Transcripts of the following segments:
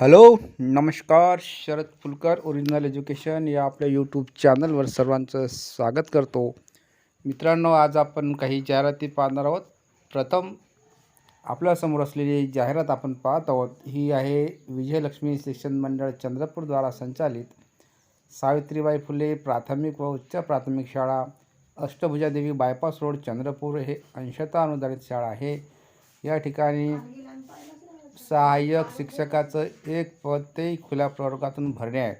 Hello नमस्कार Sharad Phulkar original education या आपल्या यूट्यूब चॅनलवर सर्वांचं स्वागत करतो. मित्रांनो आज आपण काही जाहिराती पाहणार आहोत. प्रथम आपल्यासमोर असलेली जाहिरात आपण पाहत आहोत. ही आहे विजयलक्ष्मी शिक्षण मंडळ चंद्रपूरद्वारा संचालित सावित्रीबाई फुले प्राथमिक व उच्च प्राथमिक शाळा अष्टभुजादेवी बायपास रोड चंद्रपूर. हे अंशतः अनुदानित शाळा आहे. या ठिकाणी सहाय्यक शिक्षकाचं एक पद ते खुल्या प्रवर्गातून भरणे आहे.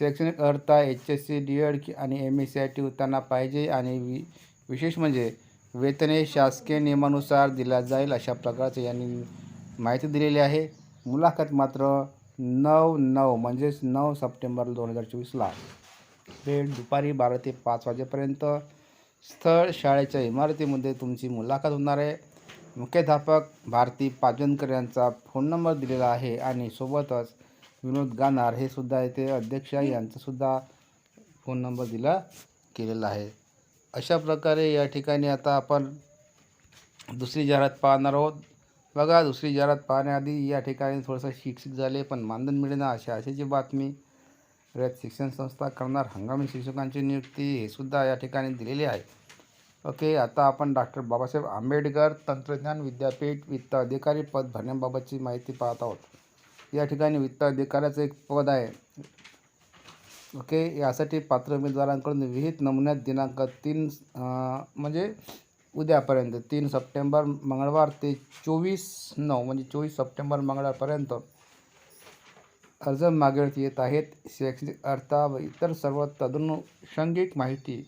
शैक्षणिक अर्हता H S C D Ed आणि M S C I T उत्ताना पाहिजे आणि वि विशेष म्हणजे वेतने शासकीय नियमानुसार दिला जाईल अशा प्रकारचे यांनी माहिती दिलेली आहे. मुलाखत मात्र नऊ नऊ म्हणजेच नऊ सप्टेंबर दोन हजार चोवीसला. वेळ दुपारी बारा ते पाच वाजेपर्यंत स्थळ शाळेच्या इमारतीमध्ये तुमची मुलाखत होणार आहे. मुख्याध्यापक भारती पाजनकर यांचा फोन नंबर दिलेला आहे आणि सोबतच विनोद गानार हे सुद्धा येथे अध्यक्ष यांचासुद्धा फोन नंबर दिला केलेला आहे. अशा प्रकारे या ठिकाणी आता आपण दुसरी जाहिरात पाहणार आहोत. बघा दुसरी जाहिरात पाहण्याआधी या ठिकाणी थोडंसं शिक्षित झाले पण मानधन मिळेना अशा अशाची बातमी रयत शिक्षण संस्था करणार हंगामी शिक्षकांची नियुक्ती हे सुद्धा या ठिकाणी दिलेली आहे. ओके आता आपण डॉक्टर बाबासाहेब आंबेडकर तंत्रज्ञान विद्यापीठ वित्त अधिकारी पद भरण्याबाबतची माहिती पाहत आहोत. या ठिकाणी वित्त अधिकाऱ्याचं एक पद आहे. ओके यासाठी पात्र उमेदवारांकडून विहित नमुन्यात दिनांक तीन म्हणजे उद्यापर्यंत तीन सप्टेंबर मंगळवार ते चोवीस नऊ म्हणजे चोवीस सप्टेंबर मंगळवारपर्यंत अर्ज मागवण्यात येत आहेत. शैक्षणिक अर्थ व इतर सर्व तदनुषंगिक माहिती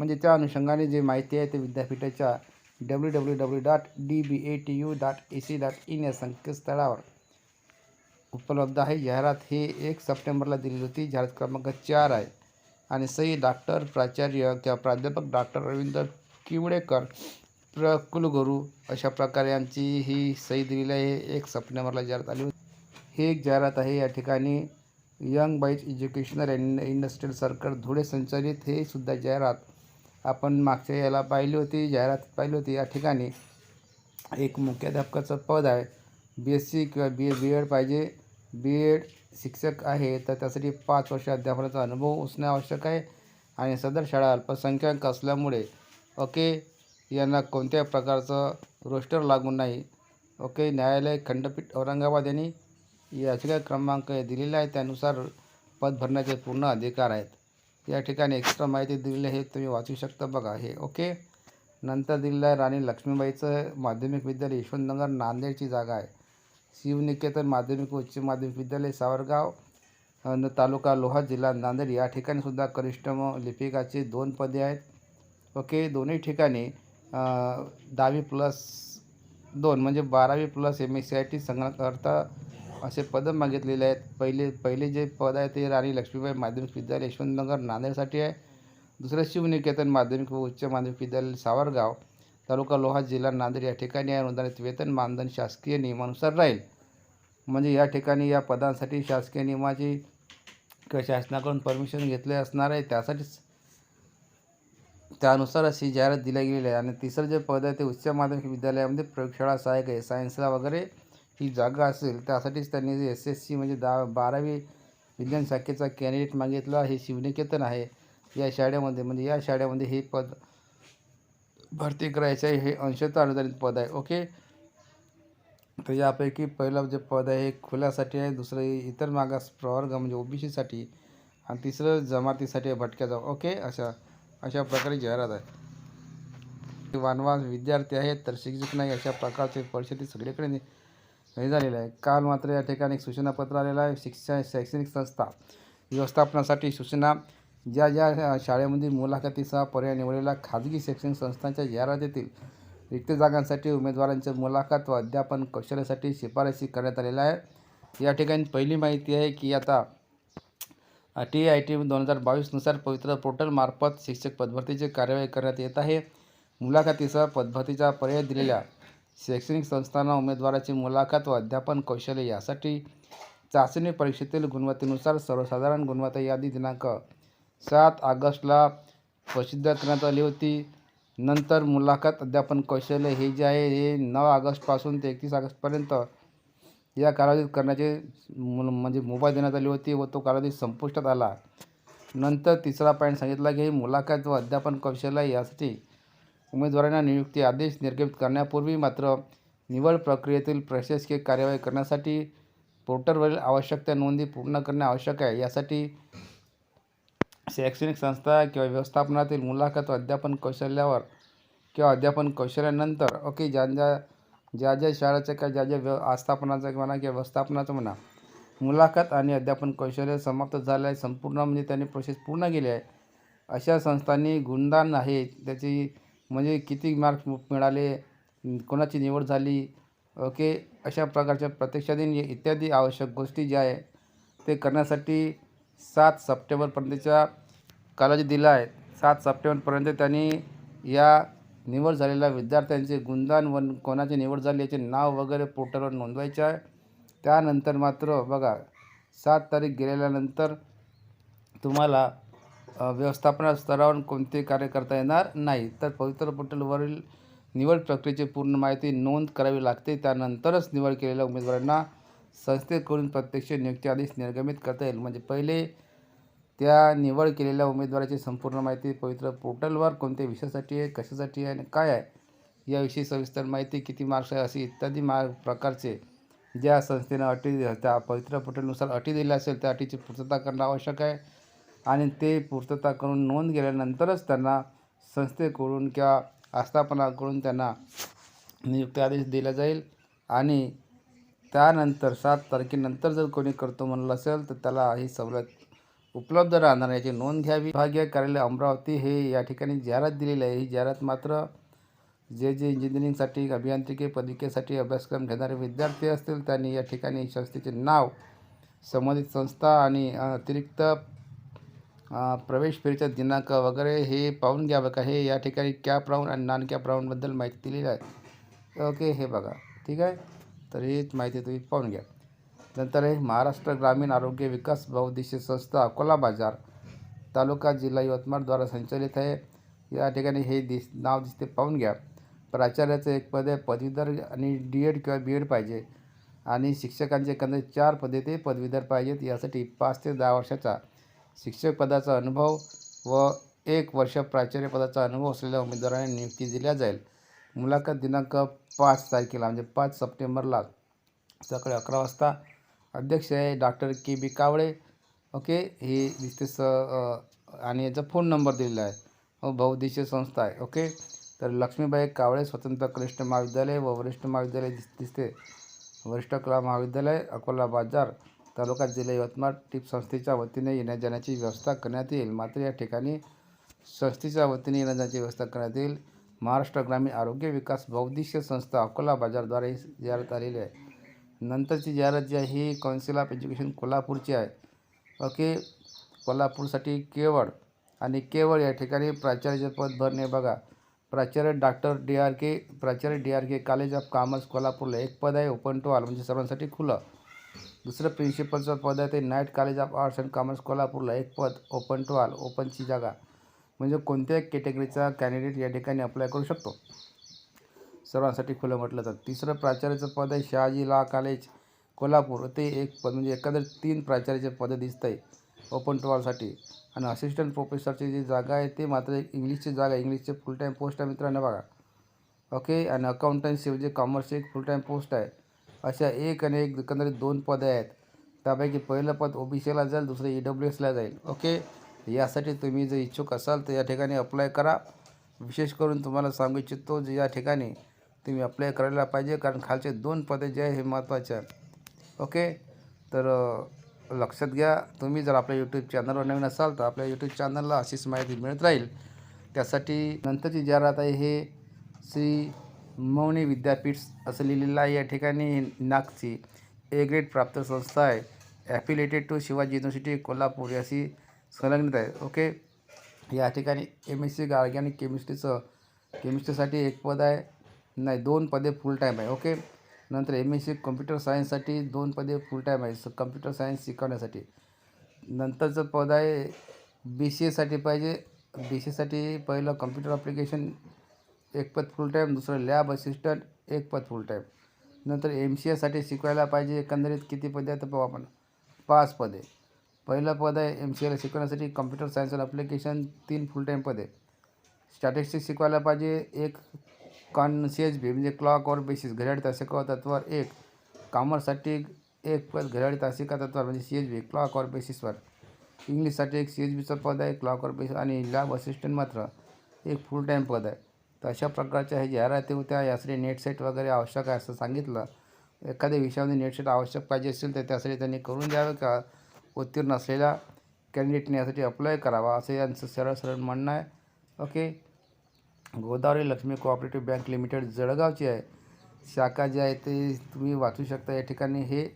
म्हणजे त्या अनुषंगाने जे माहिती आहे ते विद्यापीठाच्या W W W dot D B A T U dot A C dot in या संकेतस्थळावर उपलब्ध आहे. जाहिरात ही एक सप्टेंबरला दिली होती. जाहिरात क्रमांक चार आहे. आणि सई डॉक्टर प्राचार्य किंवा प्राध्यापक डॉक्टर रवींद्र किवडेकर प्र कुलगुरू अशा प्रकारे यांची ही सई दिलेली आहे. एक सप्टेंबरला जाहिरात आली होती. ही एक जाहिरात आहे. या ठिकाणी young boys educational and industrial circle Dhule संचालित. हे सुद्धा जाहिरात आपण मागच्या याला पाहिली होती जाहिरात पाहिली होती या ठिकाणी एक मुख्याध्यापकाचं पद आहे. बी एस सी किंवा बी ए बी एड पाहिजे. बी एड शिक्षक आहे तर त्यासाठी पाच वर्ष अध्यापनाचा अनुभव असणे आवश्यक आहे. आणि सदर शाळा अल्पसंख्याक असल्यामुळे ओके यांना कोणत्या प्रकारचं रोस्टर लागू नाही. ओके न्यायालय खंडपीठ औरंगाबाद यांनी याचिका क्रमांक दिलेला आहे. त्यानुसार पद भरण्याचे पूर्ण अधिकार आहेत. या ठिकाणी एक्स्ट्रा माहिती दिलेली आहे तुम्ही वाचू शकता बघा हे ओके नंतर दिलेलं आहे राणी लक्ष्मीबाईचं माध्यमिक विद्यालय यशवंतनगर नांदेडची जागा आहे. शिवनिकेतन माध्यमिक उच्च माध्यमिक विद्यालय सावरगाव न तालुका लोहा जिल्हा नांदेड. या ठिकाणी सुद्धा कनिष्ठ लिपिकाचे दोन पदे आहेत ओके दोन्ही ठिकाणी दहावी प्लस दोन म्हणजे बारावी plus M S C I T संगणककर्ता असे पदं मागितलेले आहेत. पहिले पहिले जे पद आहे ते राणी लक्ष्मीबाई माध्यमिक विद्यालय यशवंतनगर नांदेडसाठी आहे. दुसरं शिवनिकेतन माध्यमिक व उच्च माध्यमिक विद्यालय सावरगाव तालुका लोहा जिल्हा नांदेड या ठिकाणी आहे. अनुदानित वेतन मानधन शासकीय नियमानुसार राहील. म्हणजे या ठिकाणी या पदांसाठी शासकीय नियमाची किंवा शासनाकडून परमिशन घेतले असणार आहे. त्यासाठीच त्यानुसार अशी जाहिरात दिल्या गेलेली आहे. आणि तिसरं जे पद आहे ते उच्च माध्यमिक विद्यालयामध्ये प्रयोगशाळा सहाय्यक आहे. सायन्सला वगैरे ही जागा असेल त्यासाठीच त्यांनी एस एस सी म्हणजे दहा बारावी विज्ञान शाखेचा कॅन्डिडेट मागितला हे शिवनिकेतन आहे. या शाळेमध्ये म्हणजे या शाळेमध्ये हे पद भरती करायचं आहे हे अंशतः अनुदानित पद आहे. ओके? तर यापैकी पहिलं जे पद आहे हे खुल्यासाठी आहे दुसरं इतर मागास प्रवर्ग म्हणजे ओबीसीसाठी आणि तिसरं जमातीसाठी भटक्या जाऊ ओके? अशा अशा प्रकारे जाहिरात आहे. वानवा विद्यार्थी आहेत तर शिक्षक नाही अशा प्रकारचे परिस्थिती सगळीकडे हे झालेलं आहे. काल मात्र या ठिकाणी सूचनापत्र आलेलं आहे. शिक्षण शैक्षणिक संस्था व्यवस्थापनासाठी सूचना ज्या ज्या शाळेमध्ये मुलाखतीसह पर्याय निवडलेला खाजगी शैक्षणिक संस्थांच्या जाहिरातीतील रिक्त जागांसाठी उमेदवारांच्या मुलाखत व अध्यापन कौशल्यासाठी शिफारसी करण्यात आलेल्या आहे या ठिकाणी पहिली माहिती आहे की आता टी आय टी दोन हजार बावीसनुसार पवित्र पोर्टलमार्फत शिक्षक पदभरतीची कार्यवाही करण्यात येत आहे. मुलाखतीसह पदभरतीचा पर्याय दिलेल्या शैक्षणिक संस्थांना उमेदवाराची मुलाखत व अध्यापन कौशल्य यासाठी चाचणी परीक्षेतील गुणवत्तेनुसार सर्वसाधारण गुणवत्ता यादी दिनांक सात ऑगस्टला प्रसिद्ध करण्यात आली होती. नंतर मुलाखत अध्यापन कौशल्य हे जे आहे हे नऊ ऑगस्टपासून ते एकतीस ऑगस्टपर्यंत या कालावधीत करण्याचे म्हणजे मुभा देण्यात आली होती व तो कालावधी संपुष्टात आला. नंतर तिसरा पॉईंट सांगितला की मुलाखत व अध्यापन कौशल्य यासाठी उमेदवारांना नियुक्ती आदेश निर्गमित करण्यापूर्वी मात्र निवड प्रक्रियेतील प्रशासकीय कार्यवाही करण्यासाठी पोर्टलवरील आवश्यक त्या नोंदी पूर्ण करणे आवश्यक आहे. यासाठी शैक्षणिक संस्था किंवा व्यवस्थापनातील मुलाखत व अध्यापन कौशल्यावर किंवा अध्यापन कौशल्यानंतर ओके ज्या ज्या ज्या ज्या शाळेचं किंवा ज्या ज्या व्यव आस्थापनाचं म्हणा किंवा व्यवस्थापनाचं म्हणा मुलाखत आणि अध्यापन कौशल्य समाप्त झालं आहे संपूर्ण म्हणजे त्यांनी प्रोसेस पूर्ण केली आहे. अशा संस्थांनी गुणदान आहे त्याची म्हणजे किती मार्क्स मिळाले कोणाची निवड झाली ओके अशा प्रकारच्या प्रत्यक्षाधीन इत्यादी आवश्यक गोष्टी ज्या आहे ते करण्यासाठी सात सप्टेंबरपर्यंतच्या कालावधी दिला आहे. सात सप्टेंबरपर्यंत त्यांनी या निवड झालेल्या विद्यार्थ्यांचे गुणदान व कोणाची निवड झाली याचे नाव वगैरे पोर्टलवर नोंदवायचे आहे. त्यानंतर मात्र बघा सात तारीख गेल्यानंतर तुम्हाला व्यवस्थापना स्तरावर कोणते कार्य करता येणार नाही. तर पवित्र पोर्टलवरील निवड प्रक्रियेची पूर्ण माहिती नोंद करावी लागते. त्यानंतरच निवड केलेल्या उमेदवारांना संस्थेकडून प्रत्यक्ष नियुक्ती आदेश निर्गमित करता येईल. म्हणजे पहिले त्या निवड केलेल्या उमेदवाराची संपूर्ण माहिती पवित्र पोर्टलवर कोणत्या विषयासाठी आहे कशासाठी आहे आणि काय आहे याविषयी सविस्तर माहिती किती मार्क्स आहे अशी इत्यादी मा प्रकारचे ज्या संस्थेनं अटी त्या पवित्र पोर्टलनुसार अटी दिल्या असेल त्या अटीची पूर्तता करणं आवश्यक आहे. आणि ते पूर्तता करून नोंद केल्यानंतरच त्यांना संस्थेकडून किंवा आस्थापनाकडून त्यांना नियुक्ती आदेश दिला जाईल. आणि त्यानंतर सात तारखेनंतर जर कोणी करतो म्हणलं असेल तर त्याला ही सवलत उपलब्ध राहणार याची नोंद घ्यावी. विभागीय कार्यालय अमरावती हे या ठिकाणी जाहिरात दिलेली आहे. ही जाहिरात मात्र जे जे इंजिनिअरिंगसाठी अभियांत्रिकी पदविकेसाठी अभ्यासक्रम घेणारे विद्यार्थी असतील त्यांनी या ठिकाणी संस्थेचे नाव संबंधित संस्था आणि अतिरिक्त प्रवेश फेरीचा दिनांक वगैरे हे पाहून घ्यावं का हे या ठिकाणी कॅप राऊंड आणि नॉन कॅप राऊंडबद्दल माहिती दिलेली आहे. ओके हे बघा. ठीक आहे? तर हीच माहिती तुम्ही पाहून घ्या. नंतर हे महाराष्ट्र ग्रामीण आरोग्य विकास बहुद्देशीय संस्था अकोला बाजार तालुका जिल्हा यवतमाळद्वारा संचालित आहे. या ठिकाणी हे दिस नाव दिसते पाहून घ्या. प्राचार्याचं एक पद आहे पदवीधर आणि डी एड किंवा बी एड पाहिजे. आणि शिक्षकांचे एकंदरीत चार पदे ते पदवीधर पाहिजेत. यासाठी पाच ते दहा वर्षाचा शिक्षक पदाचा अनुभव व एक वर्ष प्राचार्य पदाचा अनुभव असलेल्या उमेदवारांना नियुक्ती दिल्या जाईल. मुलाखत दिनांक पाच तारखेला म्हणजे पाच सप्टेंबरला सकाळी अकरा वाजता. अध्यक्ष आहे डॉक्टर के बी कावळे. ओके हे दिसते स आणि याचा फोन नंबर दिलेला आहे. व बहुउद्देशीय संस्था आहे. ओके तर लक्ष्मीबाई कावळे स्वतंत्र कनिष्ठ महाविद्यालय व वरिष्ठ महाविद्यालय दिस दिसते. वरिष्ठ कला महाविद्यालय अकोला बाजार. तालुका जिल्हा यवतमाळ टीप संस्थेच्या वतीने येण्या जाण्याची व्यवस्था करण्यात येईल. मात्र या ठिकाणी संस्थेच्या वतीने येण्या जाण्याची व्यवस्था करण्यात येईल. महाराष्ट्र ग्रामीण आरोग्य विकास बौद्धिक संस्था अकोला बाजारद्वारे ही जाहिरात आलेली आहे. नंतरची जाहिरात जी आहे ही कौन्सिल ऑफ एज्युकेशन कोल्हापूरची आहे. ओके? कोल्हापूरसाठी केवळ आणि केवळ या ठिकाणी प्राचार्याचे पद भरणे बघा. प्राचार्य डॉक्टर डी आर के प्राचार्य D R K college of commerce कोल्हापूरला एक पद आहे. ओपन टू ऑल म्हणजे सर्वांसाठी खुलं. दुसरं प्रिन्सिपलचं पद आहे ते night college of arts and commerce कोल्हापूरला. एक पद ओपन टू ऑल ओपनची जागा. म्हणजे कोणत्याही कॅटेगरीचा कॅन्डिडेट या ठिकाणी अप्लाय करू शकतो. सर्वांसाठी खुलं म्हटलं तर. तिसरं प्राचार्याचं पद आहे शहाजी ला कॉलेज कोल्हापूर. ते एक पद म्हणजे एखादं तीन प्राचार्याचे पदं दिसत आहे ओपन टू ऑलसाठी आणि असिस्टंट प्रोफेसरची जी जागा आहे ते मात्र एक इंग्लिशची जागा आहे. इंग्लिशचे फुल टाईम पोस्ट आहे मित्रांनो बघा. ओके आणि अकाउंटन्सी म्हणजे कॉमर्सची एक फुल टाईम पोस्ट आहे. अशा एक आणि एक एकंदरीत दोन पदं आहेत. त्यापैकी पहिलं पद ओ बी सीला जाईल दुसरं ई डब्ल्यू एसला जाईल. ओके? यासाठी तुम्ही जर इच्छुक असाल तर या ठिकाणी अप्लाय करा. विशेष करून तुम्हाला सांगू इच्छितो जे या ठिकाणी तुम्ही अप्लाय करायला पाहिजे कारण खालचे दोन पदे जे आहे हे महत्त्वाचे आहे ओके? तर लक्षात घ्या तुम्ही जर आपल्या यूट्यूब चॅनलवर नवीन असाल तर आपल्या यूट्यूब चॅनलला अशीच माहिती मिळत राहील. त्यासाठी नंतरची जाहिरात आहे हे श्री मौनी विद्यापीठ असं लिहिलेलं आहे. या ठिकाणी नागची ए ग्रेड प्राप्त संस्था आहे. Affiliated to Shivaji university Kolhapur अशी संलग्नित आहे. ओके या ठिकाणी एम एस सी ऑर्गॅनिक केमिस्ट्रीचं केमिस्ट्रीसाठी एक पद आहे. नाही दोन पदे फुल टाईम आहे. ओके नंतर एम एस सी कम्प्युटर सायन्ससाठी दोन पदे फुल टाईम आहे. स कम्प्युटर सायन्स शिकवण्यासाठी. नंतरचं पद आहे. बी सी एसाठी पाहिजे. बी सी एसाठी पहिलं कम्प्युटर ॲप्लिकेशन एक पद फुल टाईम दुसरं लॅब असिस्टंट एक पद फुल टाईम नंतर एम सी एसाठी शिकवायला पाहिजे एकंदरीत किती पदे आहेत तर पाहू आपण. पाच पदे. पहिलं पद आहे एम सी एला शिकवण्यासाठी कम्प्युटर सायन्स ॲप्लिकेशन तीन फुल टाईम पदे. स्टॅटिस्टिक्स शिकवायला पाहिजे एक कॉन सी एच बी म्हणजे क्लॉक और बेसिस घड्याळ तासिका तत्वावर एक. कॉमर्ससाठी एक पद घड्याळ तासिका तत्वावर म्हणजे सी एच बी क्लॉक और बेसिसवर इंग्लिशसाठी एक सी एच बीचं पद आहे क्लॉक और बेसिस आणि लॅब असिस्टंट मात्र एक फुल टाईम पद आहे. तर अशा प्रकारच्या हे जाहिराती होत्या. यासाठी नेटसेट वगैरे आवश्यक आहे असं सांगितलं. एखाद्या विषयामध्ये नेटसेट आवश्यक पाहिजे असेल तर त्यासाठी त्यांनी करून द्यावं का? उत्तीर्ण असलेल्या कॅन्डिडेटने यासाठी अप्लाय करावा असं यांचं सरळ सरळ म्हणणं आहे. Okay Godavari Lakshmi cooperative bank limited जळगावची आहे. शाखा जी आहे ते तुम्ही वाचू शकता या ठिकाणी. हे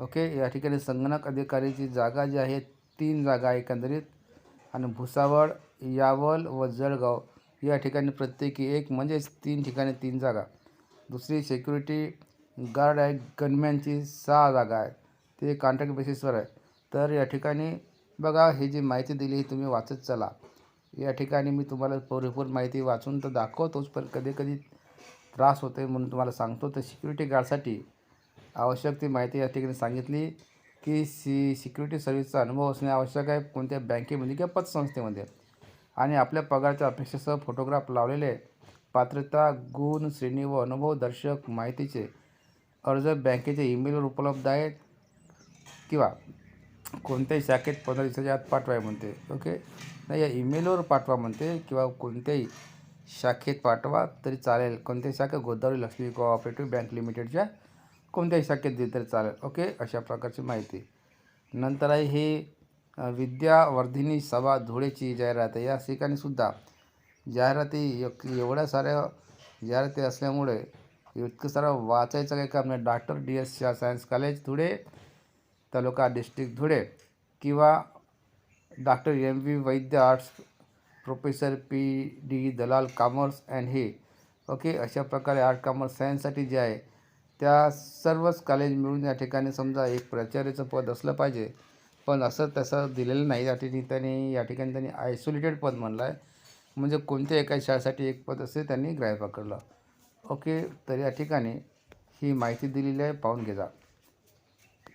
ओके या ठिकाणी संगणक अधिकारीची जागा जी आहे तीन जागा आहे एकंदरीत. आणि भुसावळ यावल व जळगाव. या ठिकाणी प्रत्येकी एक म्हणजेच तीन ठिकाणी तीन जागा. दुसरी सिक्युरिटी गार्ड आहे गनमॅनची सहा जागा आहे ते कॉन्ट्रॅक्ट बेसिसवर आहे. तर या ठिकाणी बघा ही जी माहिती दिली ही तुम्ही वाचत चला. या ठिकाणी मी तुम्हाला पुरेपूर माहिती वाचून तर दाखवतोच पण कधी कधी त्रास होते म्हणून तुम्हाला सांगतो. तर सिक्युरिटी गार्डसाठी आवश्यक ती माहिती या ठिकाणी सांगितली की सी सिक्युरिटी सर्व्हिसचा अनुभव असणे आवश्यक आहे कोणत्या बँकेमध्ये किंवा पतसंस्थेमध्ये. आणि आपल्या पगाराच्या अपेक्षेसह फोटोग्राफ लावलेले पात्रता गुण श्रेणी व अनुभव दर्शक माहितीचे अर्ज बँकेच्या ईमेलवर उपलब्ध आहेत किंवा कोणत्याही शाखेत पंधरा दिवसाच्या आत पाठवाय म्हणते ओके? नाही या ईमेलवर पाठवा म्हणते किंवा कोणत्याही शाखेत पाठवा तरी चालेल. कोणत्याही शाखा गोदावरी लक्ष्मी कोऑपरेटिव्ह बँक लिमिटेडच्या कोणत्याही शाखेत दिली तरी चालेल ओके? अशा प्रकारची माहिती. नंतर आहे हे विद्यावर्धिनी सभा धुळेची जाहिरात आहे. या ठिकाणी सुद्धा जाहिराती एवढ्या साऱ्या जाहिराती असल्यामुळे इतकं सारं वाचायचं काही काम नाही. Doctor D S Shah science college Dhule taluka district Dhule किंवा doctor M V Vaidya arts professor P D Dalal commerce and हे. ओके अशा प्रकारे आर्ट कॉमर्स सायन्ससाठी जे आहे त्या सर्वच कॉलेज मिळून या ठिकाणी समजा एक प्राचार्याचं पद असलं पाहिजे. पण असं तसं दिलेलं नाही या ठिकाणी. त्यांनी या ठिकाणी त्यांनी आयसोलेटेड पद म्हणलं आहे म्हणजे कोणत्या एका शाळेसाठी एक पद असे त्यांनी ग्राह्य पकडलं. ओके तर या ठिकाणी ही माहिती दिलेली आहे पाहून घेजा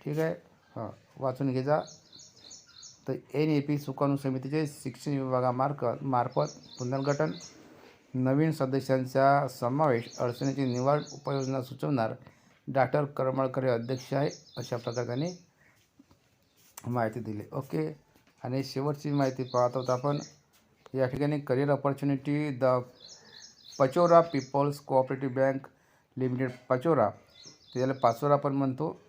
ठीक आहे? हां वाचून घेजा तर एन ए पी सुकाणू समितीचे शिक्षण विभागामार्क मार्फत पुनर्गठन नवीन सदस्यांचा समावेश अडचणीची निवाड उपाययोजना सुचवणार डॉक्टर करमळकर हे अध्यक्ष आहे. अशा प्रकारे त्यांनी माहिती दिली. ओके? आणि शेवटची माहिती पाहत आहोत आपण. या ठिकाणी career opportunity the Pachora people's cooperative bank limited Pachora त्याला पाचोरा पण म्हणतो.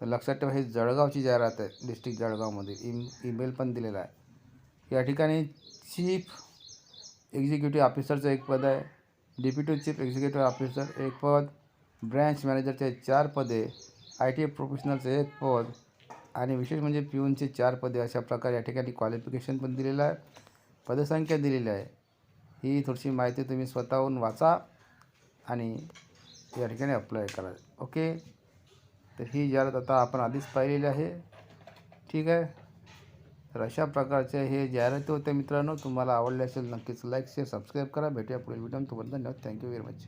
तर लक्षात ठेवा हे जळगावची जाहिरात आहे. डिस्ट्रिक्ट जळगावमध्ये. E-, ईम ईमेल पण दिलेला आहे. या ठिकाणी चीफ एक्झिक्युटिव्ह ऑफिसरचं एक पद आहे. डेप्युटी चीफ एक्झिक्युटिव्ह ऑफिसर एक पद. ब्रँच मॅनेजरचे चार पदे. आय टी प्रोफेशनलचं एक पद. आणि विशेष म्हणजे पिऊनचे चार पदे अशा प्रकारे या ठिकाणी क्वालिफिकेशन पण दिलेलं आहे. पदसंख्या दिलेली आहे. ही थोडीशी माहिती तुम्ही स्वतःहून वाचा आणि या ठिकाणी अप्लाय करा. ओके तर ही जाहिरात आता आपण आधीच पाहिलेली आहे. ठीक आहे? तर अशा प्रकारचे हे जाहिराती होत्या मित्रांनो. तुम्हाला आवडले असेल नक्कीच लाईक शेअर सबस्क्राईब करा. भेटूया पुढील व्हिडिओ तोपर्यंत धन्यवाद. Thank you very much